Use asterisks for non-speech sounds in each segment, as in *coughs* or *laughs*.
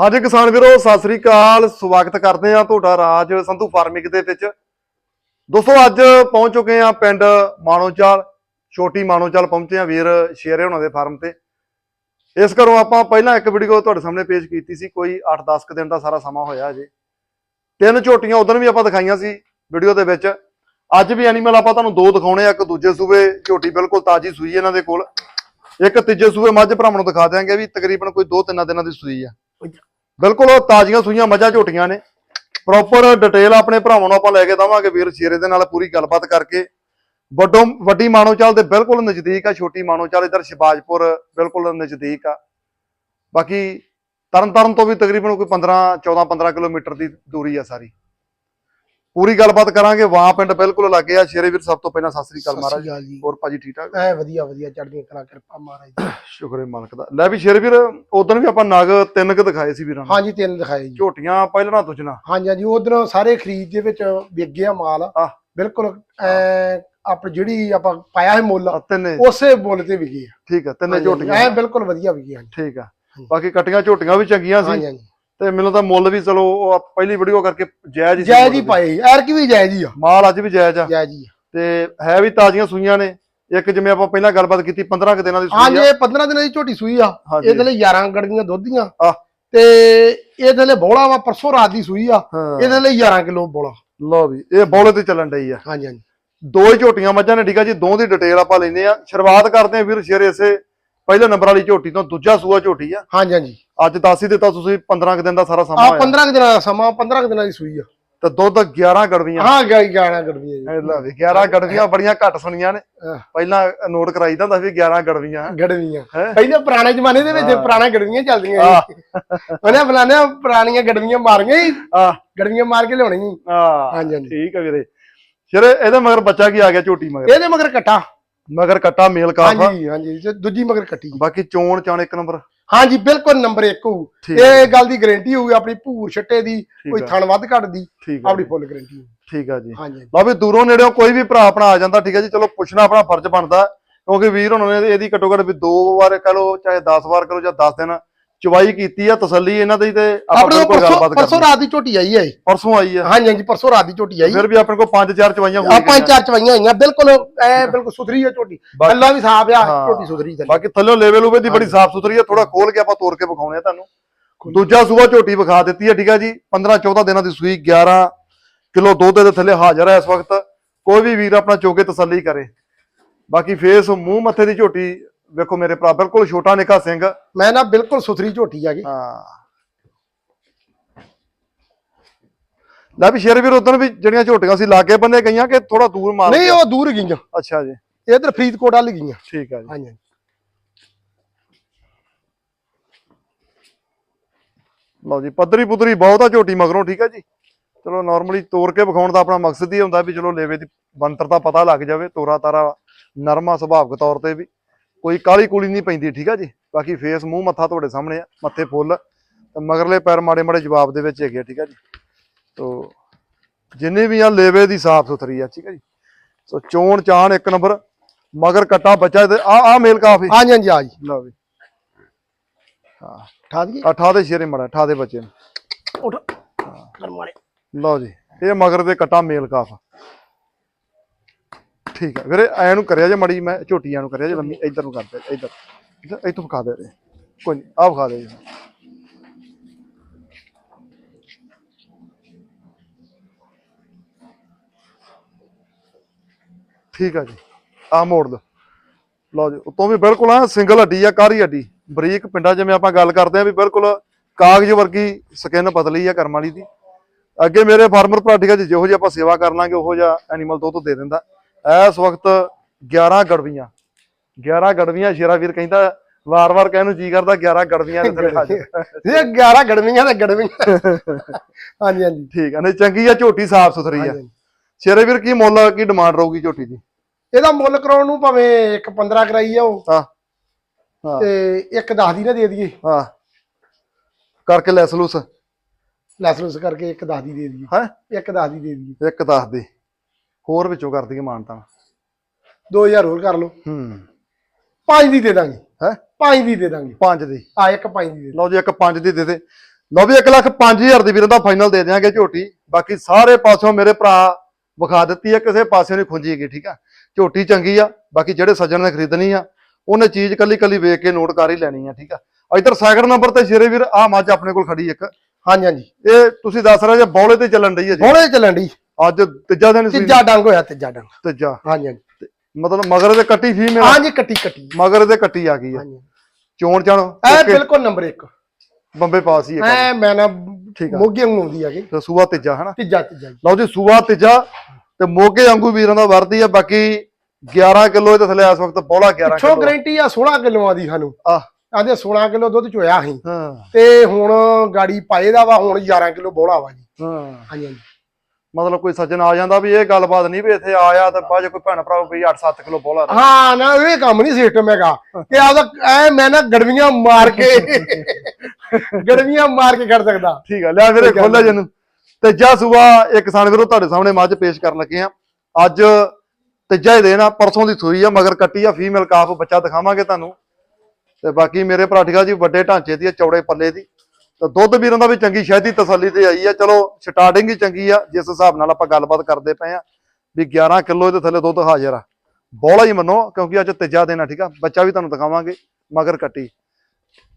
ਹਾਂਜੀ ਕਿਸਾਨ ਵੀਰੋ, ਸਤਿ ਸ੍ਰੀ ਅਕਾਲ। ਸਵਾਗਤ ਕਰਦੇ ਆ ਤੁਹਾਡਾ ਰਾਜ ਸੰਧੂ ਫਾਰਮਿੰਗ ਦੇ ਵਿੱਚ। ਦੋਸਤੋ, ਅੱਜ ਪਹੁੰਚ ਚੁੱਕੇ ਆ ਪਿੰਡ ਮਾਣੋਚਾਲ, ਛੋਟੀ ਮਾਣੋਚਾਲ ਪਹੁੰਚੇ ਆ ਵੀਰ ਸ਼ੇਰੇ ਉਹਨਾਂ ਦੇ ਫਾਰਮ ਤੇ। ਇਸ ਘਰੋਂ ਆਪਾਂ ਪਹਿਲਾਂ ਇੱਕ ਵੀਡੀਓ ਤੁਹਾਡੇ ਸਾਹਮਣੇ ਪੇਸ਼ ਕੀਤੀ ਸੀ, ਕੋਈ 8-10 ਕੁ ਦਿਨ ਦਾ ਸਾਰਾ ਸਮਾਂ ਹੋਇਆ ਅਜੇ ਤਿੰਨ ਝੋਟੀਆਂ ਉਦੋਂ ਵੀ ਆਪਾਂ ਦਿਖਾਈਆਂ ਸੀ ਵੀਡੀਓ ਦੇ ਵਿੱਚ। ਅੱਜ ਵੀ ਐਨੀਮਲ ਆਪਾਂ ਤੁਹਾਨੂੰ ਦੋ ਦਿਖਾਉਣੇ ਆ, ਇੱਕ ਦੂਜੇ ਸੂਬੇ, ਝੋਟੀ ਬਿਲਕੁਲ ਤਾਜੀ ਸੂਈ ਇਹਨਾਂ ਦੇ ਕੋਲ। ਇੱਕ ਤੀਜੇ ਸੂਬੇ ਮੱਝ ਭਰਾਵਾਂ ਨੂੰ ਦਿਖਾ ਦਿਆਂਗੇ ਵੀ ਤਕਰੀਬਨ ਕੋਈ 2-3 ਦਿਨਾਂ ਦੀ ਸੂਈ ਆ। ਬਿਲਕੁਲ ਉਹ ਤਾਜ਼ੀਆਂ ਸੂਈਆਂ ਮੱਝਾਂ ਝੋਟੀਆਂ ਨੇ। ਪ੍ਰੋਪਰ ਡਿਟੇਲ ਆਪਣੇ ਭਰਾਵਾਂ ਨੂੰ ਆਪਾਂ ਲੈ ਕੇ ਦਵਾਂਗੇ ਵੀਰ ਸ਼ੇਰੇ ਦੇ ਨਾਲ ਪੂਰੀ ਗੱਲਬਾਤ ਕਰਕੇ। ਵੱਡੋ ਵੱਡੀ ਮਾਨੋਚਾਲ ਦੇ ਬਿਲਕੁਲ ਨਜ਼ਦੀਕ ਆ, ਛੋਟੀ ਮਾਨੋਚਾਲ ਇਧਰ ਸ਼ਿਬਾਜਪੁਰ ਬਿਲਕੁਲ ਨਜ਼ਦੀਕ ਆ। ਬਾਕੀ ਤਰਨ ਤਾਰਨ ਤੋਂ ਵੀ ਤਕਰੀਬਨ ਕੋਈ 15 14 15 ਕਿਲੋਮੀਟਰ ਦੀ ਦੂਰੀ ਆ ਸਾਰੀ। ਪੂਰੀ ਗੱਲਬਾਤ ਕਰਾਂਗੇ ਵਾਂ ਪਿੰਡ ਬਿਲਕੁਲ ਲੱਗੇ ਆ। ਸ਼ੇਰੇ ਵੀਰ ਸਭ ਤੋਂ ਪਹਿਲਾਂ ਸਤਿ ਸ੍ਰੀ ਅਕਾਲ ਮਹਾਰਾਜ ਹੋਰ ਭਾਜੀ ਠੀਕ ਠਾਕ? ਐ ਵਧੀਆ ਵਧੀਆ ਚੜ੍ਹਦੀਆਂ ਕਲਾ ਕਿਰਪਾ ਮਹਾਰਾਜ ਦੀ। *coughs* ਸ਼ੁਕਰ ਮਾਲਕ ਦਾ। ਲੈ ਵੀ ਸ਼ੇਰੇ ਵੀਰ ਉਦੋਂ ਵੀ ਆਪਾਂ ਨਗ ਤਿੰਨ ਕੁ ਦਿਖਾਏ ਸੀ ਵੀਰਾਂ ਹਾਂਜੀ ਤਿੰਨ ਦਿਖਾਏ ਜੀ। ਝੋਟੀਆਂ ਪਹਿਲਾਂ ਦੂਜਣਾ। ਹਾਂਜੀ ਹਾਂਜੀ ਉਧਰੋਂ ਸਾਰੇ ਖਰੀਦ ਦੇ ਵਿੱਚ ਵਿਕ ਗਿਆ ਮਾਲ। ਬਿਲਕੁਲ ਐ ਆਪ ਜਿਹੜੀ ਆਪਾਂ ਪਾਇਆ ਹੈ ਮੁੱਲ ਉਸੇ ਮੁੱਲ ਤੇ ਵਿਕੀ ਠੀਕ ਆ ਤਿੰਨੇ ਐ ਝੋਟੀਆਂ। ਬਿਲਕੁਲ ਵਧੀਆ ਵਿਕੀ ਹਾਂਜੀ। ਠੀਕ ਆ। ਬਾਕੀ ਕਟੀਆਂ ਝੋਟੀਆਂ ਵੀ ਚੰਗੀਆਂ ਸੀ। ਹਾਂਜੀ ਹਾਂਜੀ। ਤੇ ਮੈਨੂੰ ਤਾਂ ਮੁੱਲ ਵੀ ਚਲੋ ਉਹ ਆਪ- ਪਹਿਲੀ ਵੀਡੀਓ ਕਰਕੇ ਜਾਇਜ਼ ਹੀ ਸੀ ਜੈ ਮੁੱਲ ਜੀ ਵੀ। ਪਾਏ ਐਰ ਕੀ ਵੀ ਜੈ ਜੀ ਆ। ਮਾਲ ਅੱਜ ਵੀ ਜਾਇਜ਼ ਆ। ਜੈ ਜੀ ਆ। ਤੇ ਹੈ ਵੀ ਤਾਜ਼ੀਆਂ ਸੂਈਆਂ ਨੇ। ਇੱਕ ਜਿਵੇਂ ਆਪਾਂ ਪਹਿਲਾਂ ਗੱਲਬਾਤ ਕੀਤੀ 15 ਕੁ ਦਿਨਾਂ ਦੀ ਸੂਈ ਆ। ਇਹ 15 ਦਿਨਾਂ ਦੀ ਝੋਟੀ ਸੂਈ ਆ। ਹਾਂਜੀ। ਇਹਦੇ ਲਈ 11 ਗੜੀਆਂ ਦੁੱਧੀਆਂ। ਆਹ। ਤੇ ਇਹਦੇ ਲਈ ਬੋਲਾ ਵਾ ਪਰਸੋਂ ਰਾਤ ਦੀ ਸੂਈ ਆ। ਹਾਂ। ਇਹਦੇ ਲਈ 11 ਕਿਲੋ ਬੋਲਾ। ਲਓ ਵੀ ਇਹ ਬੌਲੇ ਤੇ ਚੱਲਣ ਡਈ ਆ। ਹਾਂਜੀ ਹਾਂਜੀ। ਦੋ ਹੀ ਝੋਟੀਆਂ ਮੱਝਾਂ ਨੇ ਠੀਕ ਆ ਜੀ। ਦੋ ਦੀ ਡਿਟੇਲ ਆਪਾਂ ਲੈਂਦੇ ਆ। ਸ਼ੁਰੂਆਤ ਕਰਦੇ ਆ ਵੀਰ ਸ਼ੇਰ ਇਸੇ। ਪਹਿਲੇ ਨੰਬਰ ਵਾਲੀ ਝੋਟੀ ਤੋਂ ਦੂਜਾ ਸੂਆ ਝੋਟੀ ਆ। ਹਾਂਜੀ ਹਾਂਜੀ। ਅੱਜ ਦੱਸ ਹੀ ਦਿੱਤਾ ਤੁਸੀਂ 15 ਕੁ ਦਿਨ ਦਾ ਸਾਰਾ ਸਮਾਂ ਆ ਹੋਇਆ। 15 ਕੁ ਦਿਨਾਂ ਦਾ ਸਮਾਂ 15 ਕੁ ਦਿਨਾਂ ਦੀ ਸੂਈ ਆ। ਤੇ ਦੁੱਧ 11 ਗੜਵੀਆਂ। ਹਾਂ ਗਿਆ 11 ਗੜਵੀਆਂ ਜੀ। ਇਹ ਲੈ ਵੀ 11 ਗੜਵੀਆਂ ਬੜੀਆਂ ਘੱਟ ਸੁਣੀਆਂ ਨੇ। ਆਹ। ਪਹਿਲਾਂ ਨੋਟ ਕਰਾਈਦਾ ਹੁੰਦਾ ਸੀ 11 ਗੜਵੀਆਂ। ਗੜਵੀਆਂ। ਹੈਂ? ਪਹਿਲੇ ਪੁਰਾਣੇ ਜ਼ਮਾਨੇ ਦੇ ਵਿੱਚ ਹਾਂ। ਪੁਰਾਣਾ ਗੜਵੀਆਂ ਚੱਲਦੀਆਂ ਆਹ। ਸੀ। ਉਹਨੇ ਬੁਲਾਣੇ ਪੁਰਾਣੀਆਂ ਗੜਵੀਆਂ ਮਾਰੀਆਂ ਹੀ। ਆ ਗੜਵੀਆਂ ਮਾਰ ਕੇ ਲਿਆਉਣੀਆਂ ਸੀ। ਆ ਹਾਂਜੀ ਹਾਂਜੀ। ਠੀਕ ਆ ਵੀਰੇ। ਸ਼ੇਰ ਇਹਦੇ ਮਗਰ ਬੱਚਾ ਕੀ ਆ ਗਿਆ ਝੋਟੀ ਮਗਰ? ਇਹਦੇ ਮਗਰ ਕੱਟਾ। ਮਗਰ ਕੱਟਾ ਮੇਲ ਕਾਫ। ਆ। ਹਾਂਜੀ ਹਾਂਜੀ। ਤੇ ਦੂਜੀ ਮਗਰ ਕੱਟੀ। ਬਾਕੀ ਚੋਣ ਚਾਣ ਇੱਕ ਨੰਬਰ। ਹਾਂਜੀ ਬਿਲਕੁਲ ਨੰਬਰ 1 ਹੋਊ। ਠੀਕ ਇਹ ਗੱਲ ਦੀ ਗਾਰੰਟੀ ਹੋਊਗੀ ਆਪਣੀ ਭੂਰ ਛੱਟੇ ਦੀ ਕੋਈ ਆ। ਥਣ ਵੱਧ ਘੱਟ ਦੀ ਠੀਕ ਆਪਣੀ ਫੁੱਲ ਗਾਰੰਟੀ ਠੀਕ ਆ ਜੀ। ਹਾਂਜੀ ਲਓ ਵੀ ਦੂਰੋਂ ਨੇੜਿਓਂ ਕੋਈ ਵੀ ਭਰਾ ਆਪਣਾ ਆ ਜਾਂਦਾ ਠੀਕ ਹੈ ਜੀ। ਚਲੋ ਪੁੱਛਣਾ ਆਪਣਾ ਫਰਜ਼ ਬਣਦਾ ਕਿਉਂਕਿ ਵੀਰ ਉਹਨਾਂ ਨੇ ਇਹਦੀ ਘੱਟੋ ਘੱਟ ਵੀ ਦੋ ਵਾਰ ਕਹ ਲਓ ਚਾਹੇ 10 ਵਾਰ ਕਰੋ ਜਾਂ 10 ਦਿਨ ਚਵਾਈ ਕੀਤੀ ਆ ਤਸੱਲੀ ਇਹਨਾਂ ਦੀ ਤੇ ਆਪਾਂ ਆਪਣੇ ਕੋਲ ਬਿਲਕੁਲ ਪਰਸੋਂ ਗੱਲਬਾਤ ਪਰਸੋਂ ਰਾਤ ਦੀ ਝੋਟੀ ਆਈ ਹੈ ਇਹ। ਪਰਸੋਂ ਆਈ ਆ। ਹਾਂਜੀ ਹਾਂਜੀ ਪਰਸੋਂ ਰਾਤ ਦੀ ਝੋਟੀ ਆਈ। ਫਿਰ ਵੀ ਆਪਣੇ ਕੋਲ ਪੰਜ ਚਾਰ ਚਵਾਈਆਂ ਹੋ ਆਪਾਂ ਚਾਰ ਚਵਾਈਆਂ ਹੋਈਆਂ ਬਿਲਕੁਲ ਐ ਬਿਲਕੁਲ ਸੁਥਰੀ ਹੈ ਝੋਟੀ। ਬਾਕੀ- ਅੱਲਾ ਵੀ ਸਾਫ਼ ਆ ਹਾਂ। ਝੋਟੀ ਸੁਥਰੀ ਤੇ ਬਾਕੀ ਥੱਲੇ ਲੈਵਲ ਉਵੇ ਦੀ ਬੜੀ ਸਾਫ਼ ਸੁਥਰੀ ਆ ਥੋੜਾ ਖੋਲ ਕੇ ਆਪਾਂ ਤੋੜ ਕੇ ਵਿਖਾਉਣੇ ਆ ਤੁਹਾਨੂੰ। ਦੂਜਾ ਸੂਆ ਝੋਟੀ ਵਿਖਾ ਦਿੱਤੀ ਹੈ ਠੀਕ ਹੈ ਜੀ। 15 14 ਦਿਨਾਂ ਦੀ ਸੂਈ 11 ਕਿਲੋ ਦੁੱਧ ਦੇ ਥੱਲੇ ਹਾਜ਼ਰ ਹੈ ਇਸ ਵਕਤ। ਕੋਈ ਵੀ ਵੀਰ ਆਪਣਾ ਚੋਕੇ ਤਸੱਲੀ ਕਰੇ। ਬਾਕੀ ਫੇਸ ਮੂੰਹ ਮੱਥੇ ਦੀ ਝੋਟੀ ਵੇਖੋ ਮੇਰੇ ਭਰਾ ਬਿਲਕੁਲ ਛੋਟਾ ਨਿੱਕਾ ਸਿੰਘ। ਮੈਂ ਨਾ ਬਿਲਕੁਲ ਸੁਥਰੀ ਝੋਟੀ ਆ ਗਈ। ਹਾਂ। ਲੈ ਵੀ ਸ਼ੇਰ ਵੀਰ ਉਦੋਂ ਵੀ ਜਿਹੜੀਆਂ ਝੋਟੀਆਂ ਸੀ ਲਾਗੇ ਬੰਨੇ ਗਈਆਂ ਕਿ ਥੋੜਾ ਦੂਰ ਮਾਰ ਨਹੀਂ ਉਹ ਦੂਰ ਗਈਆਂ। ਅੱਛਾ ਜੀ। ਇਧਰ ਫਰੀਦਕੋਟ ਵੱਲ ਗਈਆਂ। ਠੀਕ ਆ ਜੀ। ਹਾਂਜੀ ਲਓ ਜੀ ਪੱਧਰੀ ਪੁੱਧਰੀ ਬਹੁਤ ਆ ਝੋਟੀ ਮਗਰੋਂ ਠੀਕ ਆ ਜੀ। ਚਲੋ ਨਾਰਮਲੀ ਤੋੜ ਕੇ ਵਿਖਾਉਣ ਦਾ ਆਪਣਾ ਮਕਸਦ ਹੀ ਹੁੰਦਾ ਵੀ ਚਲੋ ਲੇਵੇ ਦੀ ਬੰਤਰ ਦਾ ਪਤਾ ਲੱਗ ਜਾਵੇ ਤੋਰਾ ਤਾਰਾ ਨਰਮਾ ਸੁਭਾਵਕ ਤੌਰ ਤੇ ਵੀ। ਕੋਈ ਕਾਲੀ ਕੁਲੀ ਨਹੀਂ ਪੈਂਦੀ ਠੀਕ ਆ ਜੀ? ਬਾਕੀ ਫੇਸ ਮੂੰਹ ਮੱਥਾ ਤੁਹਾਡੇ ਸਾਹਮਣੇ ਆ ਮੱਥੇ ਫੁੱਲ। ਤੇ ਮਗਰਲੇ ਪੈਰ ਮਾੜੇ ਮਾੜੇ ਜਵਾਬ ਦੇ ਵਿੱਚ ਹੈਗੇ ਆ, ਠੀਕ ਆ ਜੀ? ਤੋ ਜਿੰਨੇ ਵੀ ਆ ਲੇਵੇ ਦੀ ਸਾਫ਼ ਸੁਥਰੀ ਆ ਠੀਕ ਆ ਜੀ? ਸੋ ਚੋਣ ਚਾਣ ਇੱਕ ਨੰਬਰ ਮਗਰ ਕੱਟਾ ਬੱਚਾ ਤੇ ਆ ਆ ਮੇਲ ਕਾਫੀ। ਹਾਂਜੀ ਹਾਂਜੀ ਆ ਜੀ ਲਓ ਵੀ ਠਾ ਦਈਏ? ਅਠਾ ਦੇ ਸ਼ੇਰੇ ਮੜਾ ਅਠਾ ਦੇ ਬੱਚੇ ਨੂੰ। ਉੱਠ। ਲਓ ਜੀ ਇਹ ਮਗਰ ਦੇ ਕਟਾ ਮੇਲ ਕਾਫ। ਠੀਕ ਆ। ਵੀਰੇ, ਐ ਨੂੰ ਕਰਿਆ ਜੇ ਮੜੀ ਮੈਂ ਝੋਟੀਆਂ ਨੂੰ ਕਰਿਆ ਜੇ ਲੰਮੀ, ਇੱਧਰ ਨੂੰ ਕਰਦੇ ਇੱਧਰ। ਇੱਥੋਂ ਵਿਖਾ ਦੇ ਦੇ ਕੋਈ ਨਹੀਂ ਆ ਵਿਖਾ ਦੇ ਠੀਕ ਆ ਜੀ। ਆ ਮੋੜ ਦੋ। ਲਓ ਜੀ ਉਤੋਂ ਵੀ ਬਿਲਕੁਲ ਆ, ਸਿੰਗਲ ਹੱਡੀ ਆ ਕਾਰੀ ਹੱਡੀ? ਬਰੀਕ ਪਿੰਡਾਂ ਜਿਵੇਂ ਆਪਾਂ ਗੱਲ ਕਰਦੇ ਆ ਵੀ ਬਿਲਕੁਲ ਕਾਗਜ਼ ਵਰਗੀ ਸਕਿਨ ਪਤਲੀ ਆ ਕਰਮ ਵਾਲੀ ਦੀ। ਅੱਗੇ ਮੇਰੇ ਫਾਰਮਰ ਭਰਾ ਠੀਕ ਆ ਜਿਹੋ ਜਿਹਾ ਆਪਾਂ ਸੇਵਾ ਕਰ ਲਾਂਗੇ, ਉਹੋ ਜਿਹਾ ਐਨੀਮਲ ਦੁੱਧ ਦੇ ਦਿੰਦਾ। ਇਸ ਵਕਤ 11 ਗੜਵੀਆਂ 11 ਗੜਵੀਆਂ ਸ਼ੇਰਾ ਵੀਰ ਕਹਿੰਦਾ ਵਾਰ-ਵਾਰ ਕਹਿਣ ਨੂੰ ਜੀ ਕਰਦਾ 11 ਗੜਵੀਆਂ ਦੇ ਥੱਲੇ ਹਾਜ਼ਰ ਇਹ 11 ਗੜਵੀਆਂ ਤੇ ਗੜਵੀਆਂ। ਹਾਂਜੀ ਹਾਂਜੀ। ਠੀਕ ਆ ਨਹੀਂ ਚੰਗੀ ਆ ਝੋਟੀ ਸਾਫ਼ ਸੁਥਰੀ ਆ। ਹਾਂਜੀ। ਸ਼ੇਰੇ ਵੀਰ ਕੀ ਮੁੱਲ ਕੀ ਡਿਮਾਂਡ ਰਹੂਗੀ ਝੋਟੀ ਦੀ? ਇਹਦਾ ਮੁੱਲ ਕਰਾਉਣ ਨੂੰ ਭਾਵੇਂ ਇੱਕ 15 ਕਰਾਈ ਉਹ। ਹਾਂ ਹਾਂ। ਤੇ ਇੱਕ 10 ਦੀ ਨਾ ਦੇ ਦਈਏ। ਹਾਂ। ਕਰਕੇ ਲੈਸ ਲੂਸ ਲੈਸ ਲੂਸ ਕਰਕੇ ਇੱਕ 10 ਦੀ ਦੇ ਦਈਏ। ਹੈ? ਇੱਕ 10 ਦੀ ਦੇ ਦਈਏ। ਇੱਕ ਦੱਸ ਦੇ। ਹੋਰ ਵਿੱਚੋਂ ਕਰ ਦਈਏ ਮਾਨਤਾ 2000 ਹੋਰ ਕਰ ਲਓ। ਹੂੰ। 5 ਦੀ ਦੇ ਦਾਂਗੇ। ਹੈ? 5 ਦੀ ਦੇ ਦਾਂਗੇ। ਪੰਜ ਦੀ। ਆ ਇੱਕ 5 ਦੀ ਲਓ ਜੀ ਇੱਕ ਪੰਜ ਦੀ ਦੇ ਦੇ। ਲਓ ਵੀ 1 ਲੱਖ 5000 ਦੀ ਵੀਰਾਂ ਦਾ ਫਾਈਨਲ ਦੇ ਦਿਆਂਗੇ ਝੋਟੀ। ਬਾਕੀ ਸਾਰੇ ਪਾਸਿਓਂ ਮੇਰੇ ਭਰਾ ਵਿਖਾ ਦਿੱਤੀ ਹੈ ਕਿਸੇ ਪਾਸੇ ਨਹੀਂ ਖੁੰਜੀ ਗਈ ਠੀਕ ਆ? ਝੋਟੀ ਚੰਗੀ ਆ ਬਾਕੀ ਜਿਹੜੇ ਸੱਜਣ ਨੇ ਖਰੀਦਣੀ ਆ ਉਹਨੇ ਚੀਜ਼ ਕੱਲੀ ਕੱਲੀ ਵੇਖ ਕੇ ਨੋਟ ਕਰ ਹੀ ਲੈਣੀ ਆ ਠੀਕ ਆ? ਇਧਰ ਸੈਕਿੰਡ ਨੰਬਰ ਤੇ ਸ਼ੇਰੇ ਵੀਰ ਆ ਮੱਝ ਆਪਣੇ ਕੋਲ ਖੜੀ ਇੱਕ। ਹਾਂਜੀ ਹਾਂਜੀ। ਇਹ ਤੁਸੀਂ ਦੱਸ ਰਹੇ ਜੇ ਬੌਲੇ ਤੇ ਚੱਲਣ ਡਈ ਹੈ ਜੀ? ਹੁਣੇ ਚੱਲਣ ਦੀ ਅੱਜ ਤੀਜਾ ਦਿਨ ਸੀ। ਤੀਜਾ ਡੰਗ ਹੋਇਆ ਤੀਜਾ ਡੰਗ। ਤੀਜਾ। ਹਾਂਜੀ ਹਾਂਜੀ। ਮਤਲਬ ਮਗਰ ਦੇ ਕੱਟੀ ਫੀਮੇਲ ਹਾਂਜੀ ਕੱਟੀ ਕੱਟੀ। ਮਗਰ ਦੇ ਕੱਟੀ ਆ ਗਈ ਆ। ਹਾਂਜੀ। ਚੋਣ ਚਾਣ ਐ ਬਿਲਕੁਲ ਨੰਬਰ 1 ਬੰਬੇ ਪਾਸ ਹੀ ਹੈ ਐ ਮੈਂ ਨਾ ਠੀਕ ਆ। ਮੋਗੇ ਨੂੰ ਆਉਂਦੀ ਹੈਗੀ। ਤੇ ਸੂਆ ਤੀਜਾ ਹਨਾ? ਤੀਜਾ ਤੀਜਾ। ਲਓ ਜੀ ਸੂਆ ਤੀਜਾ। ਤੇ ਮੋਗੇ ਵਾਂਗੂ ਵੀਰਾਂ ਦਾ ਵਰਦੀ ਆ ਬਾਕੀ 11 ਕਿਲੋ ਇਹਦੇ ਥੱਲੇ ਇਸ ਵਕਤ ਬੋਲਾ 11 ਪਿੱਛੋਂ ਕਿਲੋ। ਗਰੰਟੀ ਆ 16 ਕਿਲੋਆਂ ਦੀ ਸਾਨੂੰ। ਆ। ਆਂਦੇ 16 ਕਿਲੋ ਦੁੱਧ ਚੋਇਆ ਸੀ ਹਾਂ। ਤੇ ਹੁਣ ਗਾੜੀ ਪਾਏ ਦਾ ਵਾ ਹੁਣ 11 ਕਿਲੋ ਬੋਲਾ ਵਾ ਜੀ। ਹਾਂ। ਹਾਂਜੀ। ਮਤਲਬ ਕੋਈ ਸੱਜਣ ਆ ਜਾਂਦਾ ਵੀ ਇਹ ਗੱਲਬਾਤ ਨਹੀਂ ਵੀ ਇੱਥੇ ਆਇਆ ਤੇ ਬਾਅਦ ਕੋਈ ਭੈਣ ਭਰਾ ਵੀ 8-7 ਕਿਲੋ ਬੋਲਾ ਹਾਂ ਨਾ ਇਹ ਕੰਮ ਨਹੀਂ ਸਿਸਟਮ ਹੈਗਾ। ਕਿ ਆਪਦਾ ਐ ਮੈਂ ਨਾ ਗੜਵੀਆਂ ਮਾਰ ਕੇ *laughs* ਗੜਵੀਆਂ ਮਾਰ ਕੇ ਕਰ ਸਕਦਾ। ਠੀਕ ਆ ਲਿਆ ਵੀਰੇ ਖੋਲਿਆ ਜਨੂੰ ਤੀਜਾ ਸੂਆ ਇੱਕ ਕਿਸਾਨ ਵੀਰੋ ਤੁਹਾਡੇ ਸਾਹਮਣੇ ਮੱਝ ਪੇਸ਼ ਕਰਨ ਲੱਗੇ ਆ। ਅੱਜ ਤੀਜਾ ਹੀ ਦੇਣਾ ਪਰਸੋਂ ਦੀ ਸੂਈ ਆ ਮਗਰ ਕੱਟੀ ਆ ਫੀਮੇਲ ਕਾਫ ਬੱਚਾ ਦਿਖਾਵਾਂਗੇ ਤੁਹਾਨੂੰ। ਤੇ ਬਾਕੀ ਮੇਰੇ ਭਰਾ ਠੀਕਾ ਜੀ ਵੱਡੇ ਢਾਂਚੇ ਦੀ ਚੌੜੇ ਪੱਲੇ ਦੀ। ਤੇ ਦੁੱਧ ਵੀਰਾਂ ਦਾ ਵੀ ਚੰਗੀ ਸ਼ਹਿਦੀ ਤਸੱਲੀ ਤੇ ਆਈ ਆ। ਚਲੋ ਸਟਾਰਟਿੰਗ ਹੀ ਚੰਗੀ ਆ ਜਿਸ ਹਿਸਾਬ ਨਾਲ ਆਪਾਂ ਗੱਲਬਾਤ ਕਰਦੇ ਪਏ ਆ ਵੀ 11 ਕਿਲੋ ਇਹਦੇ ਥੱਲੇ ਦੁੱਧ ਹਾਜ਼ਰ ਆ। ਬੋਲਾ ਹੀ ਮੰਨੋ ਕਿਉਂਕਿ ਅੱਜ ਤੀਜਾ ਦਿਨ ਆ ਠੀਕ ਆ? ਬੱਚਾ ਵੀ ਤੁਹਾਨੂੰ ਦਿਖਾਵਾਂਗੇ ਮਗਰ ਕੱਟੀ।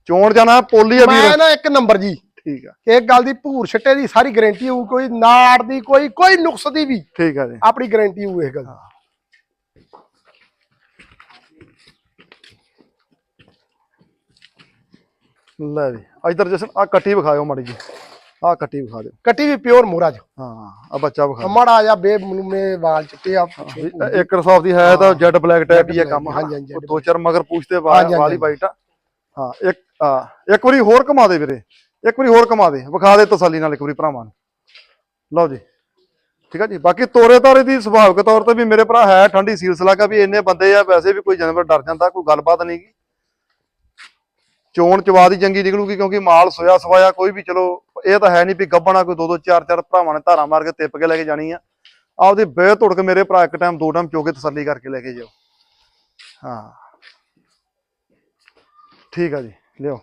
ਚੋਣ ਜਾਣਾ ਪੋਲੀ ਆ ਵੀਰ। ਮੈਂ ਨਾ ਇੱਕ ਨੰਬਰ ਜੀ। ਠੀਕ ਆ। ਇੱਕ ਗੱਲ ਦੀ ਭੂਰ ਛੱਟੇ ਦੀ ਸਾਰੀ ਗਾਰੰਟੀ ਹੋਊ ਕੋਈ ਨਾੜ ਦੀ ਕੋਈ ਕੋਈ ਨੁਕਸ ਦੀ ਵੀ ਠੀਕ ਆ ਜੀ। ਆਪਣੀ ਗਾਰੰਟੀ ਹੋਊ ਇਹ ਗੱਲ। ਲੈ ਵੀ ਇਧਰ ਜਸਨ ਆ ਕੱਟੀ ਵਿਖਾਇਓ ਮਾੜੀ ਜੀ ਆ ਕੱਟੀ ਵਿਖਾ ਦਿਓ। ਕੱਟੀ ਵੀ ਪਿਓਰ ਮੋਹਰਾ ਚ ਹਾਂ ਆ ਬੱਚਾ ਵਿਖਾ ਮੜਾ ਜਾ ਬੇ ਮੇ ਵਾਲ ਚਿੱਟੇ ਆ। ਦਿਓ। ਇੱਕ ਰਸੌਫ ਦੀ ਹੈ ਤਾਂ ਜੈਡ ਬਲੈਕ ਟਾਈਪ ਹੀ ਆ ਕੰਮ ਹਾਂਜੀ, ਹਾਂਜੀ ਦੋ ਚਾਰ ਮਗਰ ਪੁੱਛਦੇ ਹਾਂਜੀ, ਵਾਲੀ ਹਾਂਜੀ। ਵਾਈਟ ਆ। ਹਾਂ ਇੱਕ ਆ ਇੱਕ ਵਾਰੀ ਹੋਰ ਕਮਾ ਦੇ ਵੀਰੇ। ਇੱਕ ਵਾਰੀ ਹੋਰ ਕਮਾ ਦੇ। ਵਿਖਾ ਦੇ ਤਸੱਲੀ ਨਾਲ ਇੱਕ ਵਾਰੀ ਭਰਾਵਾਂ ਨੂੰ। ਲਓ ਜੀ। ਠੀਕ ਆ ਜੀ। ਬਾਕੀ ਤੋਰੇ ਤਾਰੇ ਦੀ ਸੁਭਾਵਿਕ ਤੌਰ ਤੇ ਵੀ ਮੇਰੇ ਭਰਾ ਹੈ ਠੰਡੀ ਸੀਲ ਸਲਾਕਾ ਵੀ ਇੰਨੇ ਬੰਦੇ ਆ ਵੈਸੇ ਵੀ ਕੋਈ ਜਾਨਵਰ ਡਰ ਜਾਂਦਾ ਕੋਈ ਗੱਲਬਾਤ ਨਹੀਂ ਗੀ। ਚੋਣ ਚਵਾ ਦੀ ਚੰਗੀ ਨਿਕਲੂਗੀ ਕਿਉਂਕਿ ਮਾਲ ਸੋਇਆ ਸਵਾਇਆ ਕੋਈ ਵੀ ਚਲੋ, ਇਹ ਤਾਂ ਹੈ ਨਹੀਂ ਵੀ ਗੱਬਣਾ ਕੋਈ ਦੋ ਦੋ ਚਾਰ ਚਾਰ ਭਰਾਵਾਂ ਨੇ ਧਾਰਾ ਮਾਰ ਕੇ ਤਿੱਪ ਕੇ ਲੈ ਕੇ ਜਾਣੀ ਆ। ਆਪਦੀ ਬੇ ਧੁੜ ਕੇ ਮੇਰੇ ਭਰਾ ਇੱਕ ਟਾਈਮ ਦੋ ਟਾਈਮ ਚੋ ਕੇ ਤਸੱਲੀ ਕਰਕੇ ਲੈ ਕੇ ਜਾਓ। ਹਾਂ। ਠੀਕ ਆ ਜੀ ਲਿਓ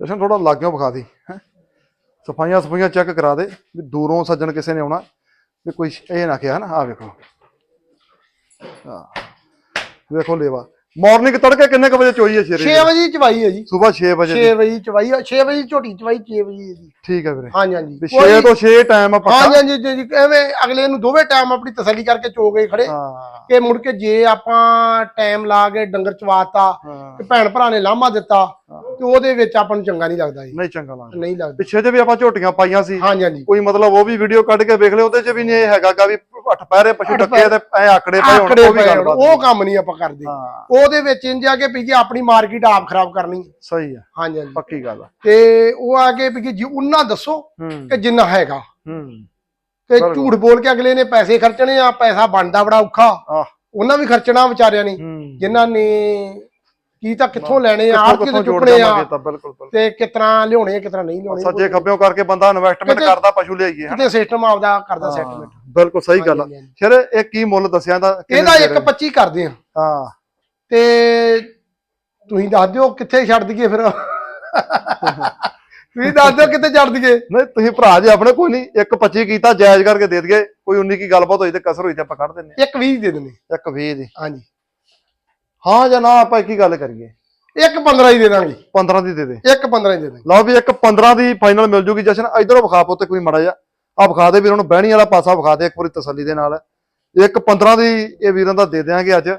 ਜਸ਼ਨ ਥੋੜਾ ਲਾਗਿਓ ਵਿਖਾ ਦੀ ਹੈ। ਸਫਾਈਆਂ ਸਫਾਈਆਂ ਚੈੱਕ ਕਰਾ ਦੇ ਵੀ ਦੂਰੋਂ ਸੱਜਣ ਕਿਸੇ ਨੇ ਆਉਣਾ। ਵੀ ਕੋਈ ਇਹ ਨਾ ਕਿਹਾ ਨਾ ਆ ਵੇਖੋ। ਆ ਵੇਖੋ ਲੇਵਾ। ਮਾਰਨਿੰਗ ਤੜਕੇ ਕਿੰਨੇ ਕੁ ਵਜੇ ਚੋਈ ਹੈ 6 ਸ਼ੇਰੇ ਵਜੇ ਦੀ? ਚਵਾਈ ਹੈ ਜੀ। ਸਵੇਰ 6 ਵਜੇ 6 ਦੀ। ਵਜੇ ਚਵਾਈ 6 ਵਜੇ ਝੋਟੀ ਚਵਾਈ 6 ਵਜੇ ਦੀ। ਠੀਕ ਹੈ ਵੀਰੇ। ਹਾਂਜੀ ਹਾਂਜੀ। ਵੀ ਕੋਈ- 6 ਤੋਂ 6 ਟਾਈਮ ਆ ਪੱਕਾ ਹਾਂਜੀ ਹਾਂਜੀ ਜੀ, ਜੀ ਐਵੇਂ ਅਗਲੇ ਨੂੰ ਦੋਵੇਂ ਟਾਈਮ ਆਪਣੀ ਤਸੱਲੀ ਕਰਕੇ ਚੋ ਗਏ ਖੜੇ। ਹਾਂ। ਕਿ ਮੁੜ ਕੇ ਜੇ ਆਪਾਂ ਟਾਈਮ ਲਾ ਕੇ ਡੰਗਰ ਚਵਾਤਾ ਹਾਂ। ਤੇ ਭੈਣ ਭਰਾ ਨੇ ਲਾਮਾ ਦਿੱਤਾ ਤੇ ਉਹਦੇ ਵਿੱਚ ਆਪਾਂ ਨੂੰ ਚੰਗਾ ਨਹੀਂ ਲੱਗਦਾ ਜੀ ਨਹੀਂ ਚੰਗਾ ਲੱਗਦਾ। ਨਹੀਂ ਲੱਗਦਾ। ਪਿੱਛੇ ਜੇ ਵੀ ਆਪਾਂ ਝੋਟੀਆਂ ਪਾਈਆਂ ਸੀ। ਹਾਂਜੀ ਹਾਂਜੀ। ਕੋਈ ਮਤਲਬ ਉਹ ਵੀ ਵੀਡੀਓ ਕੱਢ ਕੇ ਵੇਖ ਲਿਓ ਉਹਦੇ 'ਚ ਵੀ ਨਹੀਂ ਇਹ ਹੈਗਾਗਾ ਵੀ ਅੱਠ ਪੈਰੇ ਪਸ਼ੂ ਟੱਕੇ ਤੇ ਐ ਆਕੜੇ ਪਏ ਹੋਣ ਉਹ ਵੀ ਗੱਲਬਾਤ ਉਹ ਕੰਮ ਨਹੀਂ ਆਪਾਂ ਕਰਦੇ। ਉਹਦੇ ਵਿੱਚ ਇੰਜ ਆ ਕੇ ਵੀ ਜੀ ਆਪਣੀ ਮਾਰਕੀਟ ਆਪ ਖਰਾਬ ਕਰਨੀ ਸਹੀ ਆ ਹਾਂਜੀ ਹਾਂਜੀ। ਪੱਕੀ ਗੱਲ ਆ। ਤੇ ਉਹ ਆ ਕੇ ਵੀ ਜੀ ਉਹਨਾਂ ਦੱਸੋ ਕਿ ਜਿੰਨਾ ਹੈਗਾ। ਹੂੰ। ਤੇ। ਝੂਠ ਬੋਲ ਕੇ ਅਗਲੇ ਨੇ ਪੈਸੇ ਖਰਚਣੇ ਆ ਪੈਸਾ ਬਣਦਾ ਬੜਾ ਔਖਾ। ਉਹਨਾਂ ਵੀ ਖਰਚਣਾ ਵਿਚਾਰਿਆਂ ਨੇ। ਜਿਨ੍ਹਾਂ ਨੇ ਕੀ ਤਾਂ ਕਿੱਥੋਂ ਲੈਣੇ ਆ ਕਿੱਥੋਂ ਆੜਤੀ ਕਿੱਥੋਂ ਤੋਂ ਚੁੱਕਣੇ ਆ? ਬਿਲਕੁਲ ਬਿਲਕੁਲ। ਤੇ ਕਿਤਨਾ ਲਿਆਉਣੇ ਕਿਤਨਾ ਨਹੀਂ ਲਿਆਉਣੇ? ਸੱਜੇ ਖੱਬਿਓਂ ਕਰਕੇ ਬੰਦਾ ਇਨਵੈਸਟਮੈਂਟ ਕਿਤੇ- ਕਰਦਾ ਪਸ਼ੂ ਲਿਆਈਏ ਹਨਾ ਕਿਤੇ ਸਿਸਟਮ ਆਪਦਾ ਕਰਦਾ ਸੈਟਲਮੈਂਟ ਬਿਲਕੁਲ ਸਹੀ ਗੱਲ ਆ। ਹਾਂਜੀ, ਹਾਂਜੀ। ਫਿਰ ਇਹ ਕੀ ਮੁੱਲ ਦੱਸਿਆ ਦਾ ਇਹਦਾ ਇੱਕ 25 ਕਰਦੇ ਆ। ਹਾਂ। ਤੇ ਤੁਸੀਂ ਦੱਸ ਦਿਓ ਕਿੱਥੇ ਛੱਡ ਦਈਏ ਫਿਰ? ਤੁਸੀਂ ਦੱਸ ਦਿਓ ਕਿੱਥੇ ਛੱਡ ਦਈਏ? ਨਹੀਂ ਤੁਸੀਂ ਭਰਾ ਜੀ ਆਪਣੇ ਕੋਈ ਨਹੀਂ ਇੱਕ 25 ਕੀਤਾ ਜਾਇਜ਼ ਕਰਕੇ ਦੇ ਦਈਏ। ਕੋਈ 19 ਕੀ ਗੱਲਬਾਤ ਹੋਈ ਤੇ ਕਸਰ ਹੋਈ ਤੇ ਆਪਾਂ ਕੱਢ ਦਿੰਨੇ ਇੱਕ 20 ਦੇ ਦਿੰਦੇ। ਆ। ਇੱਕ 20 ਦੀ। ਹਾਂਜੀ। ਹਾਂ ਜਾਂ ਨਾ ਆਪਾਂ ਕੀ ਗੱਲ ਕਰੀਏ। ਇੱਕ 15 ਹੀ ਦੇ ਦਾਂਗੇ। 15 ਦੀ ਦੇ ਦੇ। ਇੱਕ 15 ਹੀ ਦੇ ਦਾਂਗੇ। ਲਓ ਵੀ ਇੱਕ 15 ਦੀ ਫਾਈਨਲ ਮਿਲ ਜੂਗੀ। ਜਸ਼ਨ ਇਧਰੋਂ ਵਿਖਾ ਪੋ ਤੇ ਕੋਈ ਮੜਾ ਜਾ ਆ ਵਿਖਾ ਦੇ ਵੀਰਾਂ ਨੂੰ ਬਹਿਣੀ ਵਾਲਾ ਪਾਸਾ ਵਿਖਾ ਦੇ ਇੱਕ ਵਾਰੀ ਤਸੱਲੀ ਦੇ ਨਾਲ। ਇੱਕ 15 ਦੀ ਇਹ ਵੀਰਾਂ ਦਾ ਦੇ ਦਿਆਂਗੇ ਅੱਜ।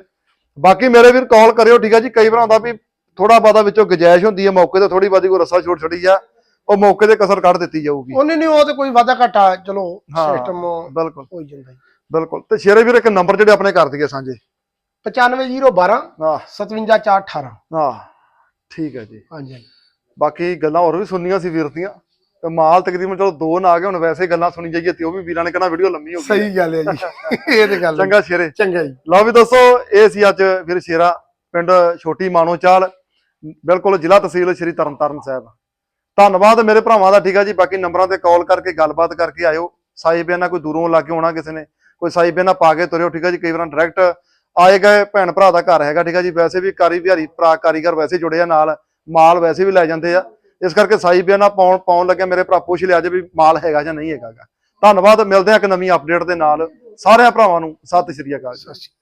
ਬਾਕੀ ਮੇਰੇ ਵੀਰ ਕਾਲ ਕਰਿਓ ਠੀਕ ਆ ਜੀ? ਕਈ ਵਾਰ ਹੁੰਦਾ ਵੀ ਥੋੜਾ ਬਾਦਾ ਵਿੱਚੋਂ ਗੁੰਜਾਇਸ਼ ਹੁੰਦੀ ਹੈ ਮੌਕੇ ਤੇ ਥੋੜੀ ਬਾਦੀ ਕੋਈ ਰੱਸਾ ਛੋੜ ਛੜੀ ਆ ਉਹ ਮੌਕੇ ਤੇ ਕਸਰ ਕੱਢ ਦਿੱਤੀ ਜਾਊਗੀ। ਉਹਨੇ ਨਹੀਂ ਉਹ ਤੇ ਕੋਈ ਵਾਧਾ ਘਾਟਾ ਚਲੋ। ਸਿਸਟਮ ਬਿਲਕੁਲ। ਹੋ ਜਾਂਦਾ ਬਿਲਕੁਲ। ਤੇ ਸ਼ੇਰੇ ਵੀਰ ਇੱਕ ਨੰਬਰ ਜਿਹੜੇ ਆਪਣੇ ਕਰ ਦਈਏ ਸਾਂਝੇ। 95012 ਆਹ। 57418 ਆਹ ਠੀਕ ਹੈ ਜੀ। ਹਾਂਜੀ ਹਾਂਜੀ। ਬਾਕੀ ਗੱਲਾਂ ਹੋਰ ਵੀ ਸੁਣਨੀਆਂ ਸੀ ਵੀਰ ਦੀਆਂ। ਤੇ ਮਾਲ ਤਕਰੀਬਨ ਚਲੋ ਦੋ ਨਾ ਆ ਗਏ ਹੁਣ ਵੈਸੇ ਗੱਲਾਂ ਸੁਣੀ ਜਾਈਏ ਤੇ ਉਹ ਵੀ ਵੀਰਾਂ ਨੇ ਕਹਿਣਾ ਵੀਡੀਓ ਲੰਮੀ ਹੋ ਗਈ ਸਹੀ ਗੱਲ ਹੈ ਜੀ। *laughs* ਇਹ ਤੇ ਗੱਲ। ਚੰਗਾ ਸ਼ੇਰੇ। ਚੰਗਾ ਜੀ। ਲਓ ਵੀ ਦੋਸਤੋ ਇਹ ਸੀ ਅੱਜ ਵੀਰ ਸ਼ੇਰਾ ਪਿੰਡ ਛੋਟੀ ਮਾਨੋਚਾਲ ਬਿਲਕੁਲ ਜ਼ਿਲ੍ਹਾ ਤਹਿਸੀਲ ਸ਼੍ਰੀ ਤਰਨਤਾਰਨ ਸਾਹਿਬ। ਧੰਨਵਾਦ ਮੇਰੇ ਭਰਾਵਾਂ ਦਾ ਠੀਕ ਆ ਜੀ। ਬਾਕੀ ਨੰਬਰਾਂ ਤੇ ਕਾਲ ਕਰਕੇ ਗੱਲਬਾਤ ਕਰਕੇ ਆਇਓ। ਸਾਈ ਬਿਆਨਾ ਕੋਈ ਦੂਰੋਂ ਲਾ ਕੇ ਆਉਣਾ ਕਿਸੇ ਨੇ। ਕੋਈ ਸਾਈ ਬਿਆਨਾ ਪਾ ਕੇ ਤੁਰਿਓ ਠੀਕ ਆ ਜੀ। ਕਈ ਵਾਰ ਡਾਇਰੈਕਟ ਆਏ ਗਏ ਭੈਣ ਭਰਾ ਦਾ ਘਰ ਹੈਗਾ, ਠੀਕ ਆ ਜੀ। ਵੈਸੇ ਵੀ ਕਾਰੀ ਵਿਹਾਰੀ ਭਰਾ ਕਾਰੀਗਰ ਵੈਸੇ ਜੁੜੇ ਆ ਨਾਲ, ਮਾਲ ਵੈਸੇ ਵੀ ਲੈ ਜਾਂਦੇ ਆ। ਇਸ ਕਰਕੇ ਸਾਈ ਬਿਆਨਾ ਪਾਉਣ ਪਾਉਣ ਲੱਗਿਆ, ਮੇਰੇ ਭਰਾ ਪੁੱਛ ਲਿਆ ਜੇ ਵੀ ਮਾਲ ਹੈਗਾ ਜਾਂ ਨਹੀਂ ਹੈਗਾ ਧੰਨਵਾਦ, ਮਿਲਦੇ ਆ ਇੱਕ ਨਵੀਂ ਅਪਡੇਟ ਦੇ ਨਾਲ। ਸਾਰਿਆਂ ਭਰਾਵਾਂ ਨੂੰ ਸਤਿ ਸ਼੍ਰੀ ਅਕਾਲ ਸਤਿ ਸ਼੍ਰੀ ਅਕਾਲ